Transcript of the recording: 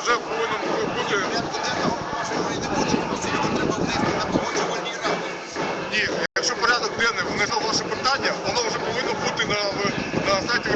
вже погоджувальній бути. Ні, якщо порядок денний внесло ваше питання, воно вже повинно бути на, на сайті